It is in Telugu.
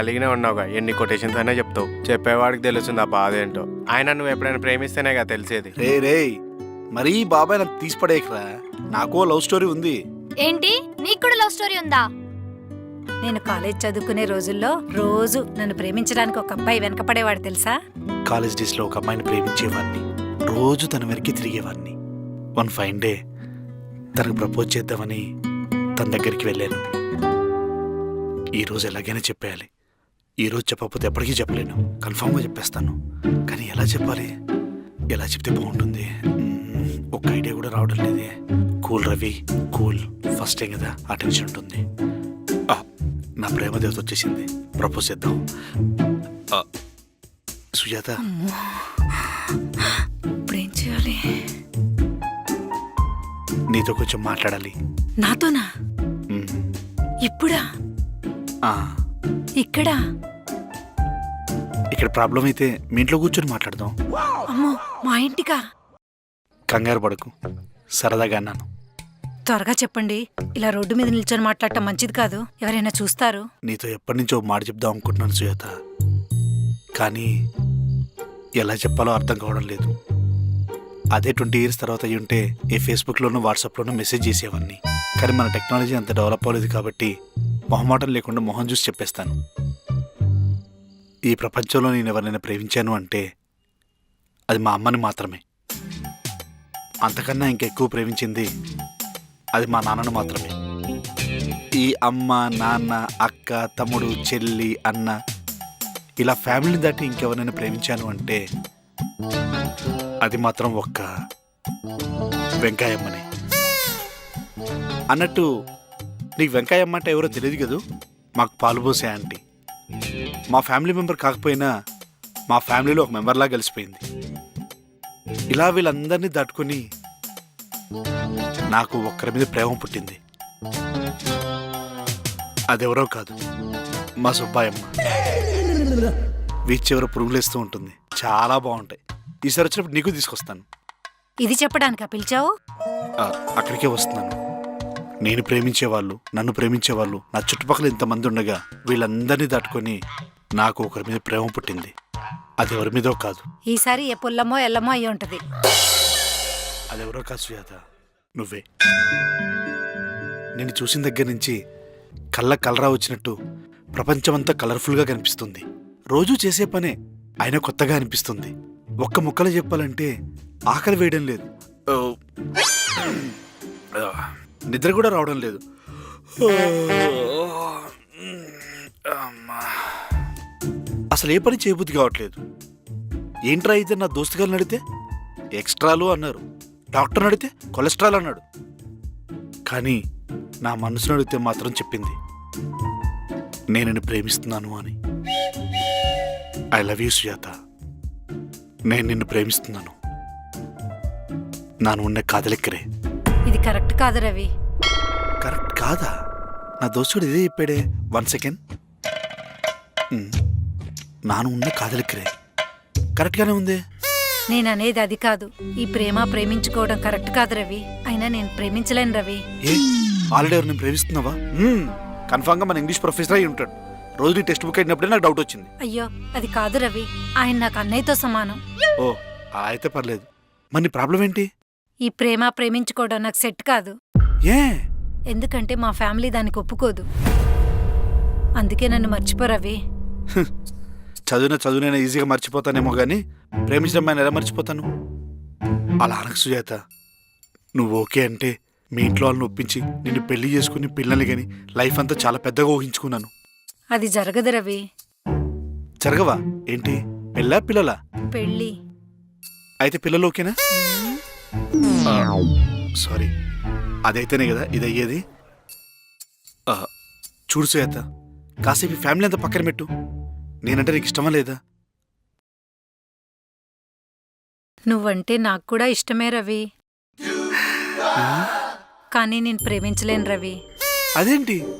కలిగినే ఉన్నావుగా. ఎన్ని కొటేషన్స్ అయినా చెప్తావు. చెప్పేవాడికి తెలుస్తుంది ఆ బాధ ఏంటో. ఆయన నువ్వు ఎప్పుడైనా ప్రేమిస్తేనే కదా తెలిసేది. రే రే మరీ బాబాయ్ నాకు తీసిపడేయకరా. నాకో లవ్ స్టోరీ ఉంది. ఏంటి? నీకు కూడా లవ్ స్టోరీ ఉందా? నేను కాలేజ్ చదువుకునే రోజుల్లో రోజు నన్ను ప్రేమించడానికి ఒక అబ్బాయి వెనకపడేవాడు తెలుసా? కాలేజ్ డేస్లో ఒక అమ్మాయిని ప్రేమించేవాడిని. రోజు తన వెనక్కి తిరిగేవాడిని. వన్ ఫైన్ డే తనకు ప్రపోజ్ చేద్దామని తన దగ్గరికి వెళ్ళాను. ఈ రోజు ఎలాగైనా చెప్పేయాలి. ఈ రోజు చెప్పకపోతే ఎప్పటికీ చెప్పలేను. కన్ఫామ్గా చెప్పేస్తాను. కానీ ఎలా చెప్పాలి? ఎలా చెప్తే బాగుంటుంది? ఒక ఐడియా కూడా రావడం లేదే. Cool Ravi cool. First time కదా ఆ టెన్షన్ ఉంటుంది. నా ప్రేమ దేవత వచ్చేసింది. ప్రపోజ్ చేద్దాం. సుజాత. ఇప్పుడేం చేయాలి? నీతో కొంచెం మాట్లాడాలి. నాతోనా. ఇప్పుడా? ఆ, ఇక్కడా? ఇక్కడ ప్రాబ్లం అయితే మీ ఇంట్లో కూర్చొని మాట్లాడదాం. అమ్మో మా ఇంటికా? కంగారు పడకు. సరదాగా అన్నాను. త్వరగా చెప్పండి. ఇలా రోడ్డు మీద నిల్చొని మాట్లాడటం మంచిది కాదు. ఎవరైనా చూస్తారు? నీతో ఎప్పటి నుంచో మాట చెప్దాం అనుకుంటున్నాను సుజాత. కానీ ఎలా చెప్పాలో అర్థం కావడం లేదు. అదే ట్వంటీ ఇయర్స్ తర్వాత అయి ఉంటే ఏ ఫేస్బుక్లోనూ వాట్సాప్లోనూ మెసేజ్ చేసేవాడిని కానీ మన టెక్నాలజీ అంత డెవలప్ అవ్వలేదు కాబట్టి మొహమాటం లేకుండా మొహం చూసి చెప్పేస్తాను. ఈ ప్రపంచంలో నేను ఎవరినైనా ప్రేమించాను అంటే అది మా అమ్మని మాత్రమే. అంతకన్నా ఇంకెక్కువ ప్రేమించింది అది మా నాన్నను మాత్రమే. ఈ అమ్మ నాన్న అక్క తమ్ముడు చెల్లి అన్న ఇలా ఫ్యామిలీని దాటి ఇంకెవరినైనా ప్రేమించాను అంటే అది మాత్రం ఒక్క వెంకాయమ్మని. అన్నట్టు నీకు వెంకాయమ్మ అంటే ఎవరో తెలియదు కదూ? మాకు పాలు పోసే ఆంటీ. మా ఫ్యామిలీ మెంబర్ కాకపోయినా మా ఫ్యామిలీలో ఒక మెంబర్లా కలిసిపోయింది ఇలా వీళ్ళందరినీ దాటుకొని నాకు ఒక్కరి మీద ప్రేమ పుట్టింది. అదెవరో కాదు మా సుబ్బాయమ్మ. వీచ్ చివర పురుగులేస్తూ ఉంటుంది. చాలా బాగుంటాయి. ఈసారి వచ్చినప్పుడు నీకు తీసుకొస్తాను. ఇది చెప్పడానికా పిలిచావు? అక్కడికే వస్తున్నాను. నేను ప్రేమించే వాళ్ళు నన్ను ప్రేమించే వాళ్ళు నా చుట్టుపక్కల ఇంతమంది ఉండగా వీళ్ళందరినీ దాటుకొని నాకు ఒకరి మీద ప్రేమ పుట్టింది. అది ఎవరి మీదో కాదు. ఈసారి ఏ పుల్లమో ఎల్లమో అయి ఉంటది. అదెవరో కాదు సుజాత. నువ్వే. నేను చూసిన దగ్గర నుంచి కళ్ళ కలరా వచ్చినట్టు ప్రపంచమంతా కలర్ఫుల్గా కనిపిస్తుంది. రోజూ చేసే పనే అయినా కొత్తగా అనిపిస్తుంది. ఒక్క ముక్కలో చెప్పాలంటే ఆకలి వేయడం లేదు. నిద్ర కూడా రావడం లేదు. అసలు ఏ పని చేయబుద్ధి కావట్లేదు. ఏంట్రా అయితే నా దోస్తుగారు నడితే ఎక్స్ట్రాలు అన్నారు. డాక్టర్ అడిగితే కొలెస్ట్రాల్ అన్నాడు. కానీ నా మనసును అడిగితే మాత్రం చెప్పింది నేను నిన్ను ప్రేమిస్తున్నాను అని. I love you Sujata. నేను నిన్ను ప్రేమిస్తున్నాను. నాను ఉన్న కాదలెక్కరే. ఇది కరెక్ట్ కాదు రవి. కరెక్ట్ కాదా? నా దోస్తుడు ఇదే చెప్పాడే. One second. నాను ఉన్న కాదలెక్కరే. కరెక్ట్గానే ఉంది? నేను అనేది అది కాదు. ఈ ప్రేమ ప్రేమించుకోవడం కరెక్ట్ కాదు రవి. అయినా నేను ప్రేమించలేను రవి. ఏ? ఆల్రెడీ ఎవరు నేను ప్రేమిస్తున్నావా కన్ఫామ్గా మన ఇంగ్లీష్ ప్రొఫెసర్ అయి ఉంటాడు. రోజు టెక్స్ట్ బుక్ అయినప్పుడే నాకు డౌట్ వచ్చింది. అయ్యో అది కాదు రవి. ఆయన నాకు అన్నయ్యతో సమానం. ఓ అయితే పర్లేదు. మరి ప్రాబ్లం ఏంటి? ఈ ప్రేమ ప్రేమించుకోవడం నాకు సెట్ కాదు. ఏ? ఎందుకంటే మా ఫ్యామిలీ దానికి ఒప్పుకోదు. అందుకే నన్ను మర్చిపో చదివిన చదువునైనా ఈజీగా మర్చిపోతానేమో కానీ ప్రేమించడం ఆయన ఎలా మర్చిపోతాను? అలా అనకు సుజాత నువ్వు ఓకే అంటే మీ ఇంట్లో వాళ్ళని ఒప్పించి నిన్ను పెళ్ళి చేసుకుని పిల్లల్ని కానీ లైఫ్ అంతా చాలా పెద్దగా ఊహించుకున్నాను. అది జరగదు రవి. జరగవా? ఏంటి? పెళ్ళా పిల్లలా? పెళ్ళి. అయితే పిల్లలు ఓకేనా? సారీ అదైతేనే కదా ఇది అయ్యేది చూడు సుజాత కాసేపు ఫ్యామిలీ అంతా పక్కన పెట్టు. నేనంటే నీకు ఇష్టమా లేదా? నువ్వంటే నాకు కూడా ఇష్టమే రవి. కానీ నేను ప్రేమించలేను రవి. అదేంటి?